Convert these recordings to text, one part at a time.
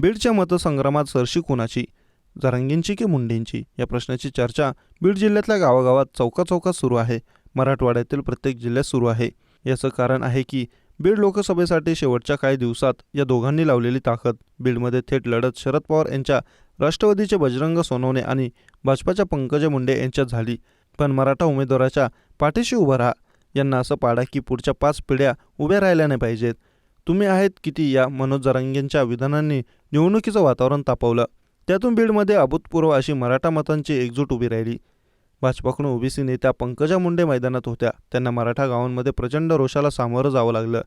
बीडच्या मतसंग्रामात सरशी कुणाची जरांगींची की मुंडेंची या प्रश्नाची चर्चा बीड जिल्ह्यातल्या गावागावात चौका चौकात सुरू आहे. मराठवाड्यातील प्रत्येक जिल्ह्यात सुरू आहे. याचं कारण आहे की बीड लोकसभेसाठी शेवटच्या काही दिवसात या दोघांनी लावलेली ताकद बीडमध्ये थेट लढत शरद पवार यांच्या राष्ट्रवादीचे बजरंग सोनवणे आणि भाजपाच्या पंकजा मुंडे यांच्यात झाली. पण मराठा उमेदवाराच्या पाठीशी उभं राहा यांना असं पाडा की पुढच्या पाच पिढ्या उभ्या राहिल्या नाही पाहिजेत. तुम्ही आहेत किती या मनोज जरांगेंच्या विधानांनी निवडणुकीचं वातावरण तापवलं. त्यातून बीडमध्ये अभूतपूर्व अशी मराठा मतांची एकजूट उभी राहिली. भाजपाकडून ओबीसी नेत्या पंकजा मुंडे मैदानात होत्या. त्यांना मराठा गावांमध्ये प्रचंड रोषाला सामोरं जावं लागलं.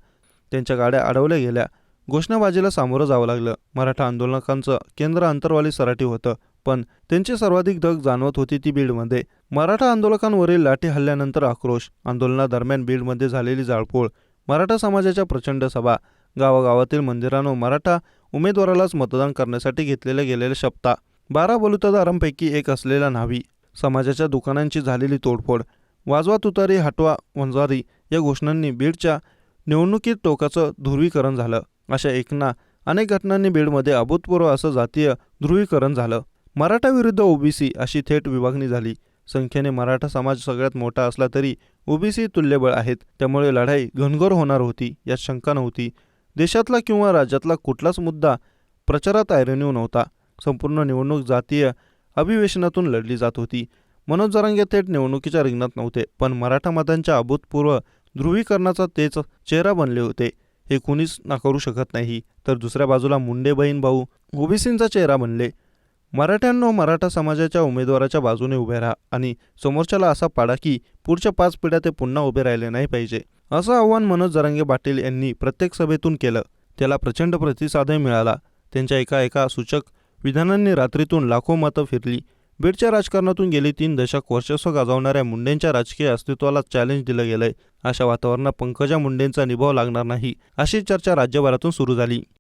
त्यांच्या गाड्या अडवल्या गेल्या. घोषणाबाजीला सामोरं जावं लागलं. मराठा आंदोलकांचं केंद्र अंतरवाली सराठी होतं पण त्यांची सर्वाधिक धग जाणवत होती ती बीडमध्ये. मराठा आंदोलकांवरील लाठी हल्ल्यानंतर आक्रोश. आंदोलनादरम्यान बीडमध्ये झालेली जाळपोळ. मराठा समाजाच्या प्रचंड सभा गावागावातील मंदिरांवर मराठा उमेदवारालाच मतदान करण्यासाठी घेतलेल्या गेलेल्या शपथा बारा बलुतादारांपैकी एक असलेला न्हावी समाजाच्या दुकानांची झालेली तोडफोड वाजवा तुतारी हटवा वंजारी या घोषणांनी बीडच्या निवडणुकीत टोकाचं ध्रुवीकरण झालं. अशा एकना अनेक घटनांनी बीडमध्ये अभूतपूर्व असं जातीय ध्रुवीकरण झालं. मराठा विरुद्ध ओबीसी अशी थेट विभागणी झाली. संख्येने मराठा समाज सगळ्यात मोठा असला तरी ओबीसी तुल्यबळ आहेत. त्यामुळे लढाई घनघोर होणार होती यात शंका नव्हती. देशातला किंवा राज्यातला कुठलाच मुद्दा प्रचारात ऐरणीव नव्हता. संपूर्ण निवडणूक जातीय अभिवेशनातून लढली जात होती. मनोज जरांगे थेट निवडणुकीच्या रिंगणात नव्हते पण मराठा मतांच्या अभूतपूर्व ध्रुवीकरणाचा तेच चेहरा बनले होते. हे कुणीच नाकारू शकत नाही. तर दुसऱ्या बाजूला मुंडे बहीण भाऊ ओबीसींचा चेहरा बनले. मराठ्यांनो मराठा समाजाच्या उमेदवाराच्या बाजूने उभे राहा आणि समोरच्याला असा पाडा की पुढच्या पाच पिढ्या ते पुन्हा उभे राहिले नाही पाहिजे. असं आव्हान मनोज जरांगे पाटील यांनी प्रत्येक सभेतून केलं. त्याला प्रचंड प्रतिसादही मिळाला. त्यांच्या एका एका सूचक विधानांनी रात्रीतून लाखो मतं फिरली. बीडच्या राजकारणातून गेली तीन दशक वर्चस्व गाजवणाऱ्या मुंडेंच्या राजकीय अस्तित्वाला चॅलेंज दिलं गेलंय. अशा वातावरणात पंकजा मुंडेंचा निभाव लागणार नाही अशी चर्चा राज्यभरातून सुरू झाली.